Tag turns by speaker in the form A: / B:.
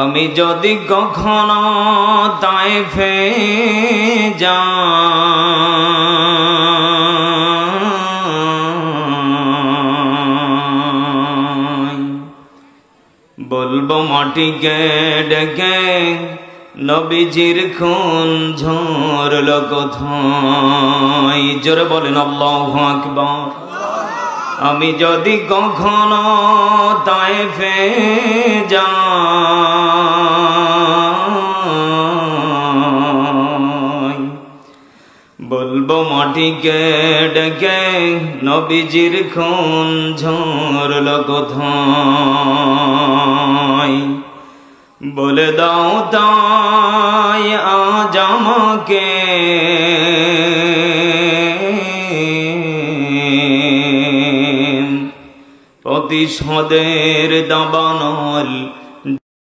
A: আমি যদি কখনো তাই ফে বলব মাটিকে ডেকে, নবীজির খুন ঝরল কোথায় জোরে বলেন, আল্লাহ আকবর। আমি যদি কখনো তাই ফে যাই বলব মাটিকে ডেকে নবীজির খুন ঝরল কোথায়? বলে দাও তাই আজ আমাকে। প্রতিশোধের দাবানল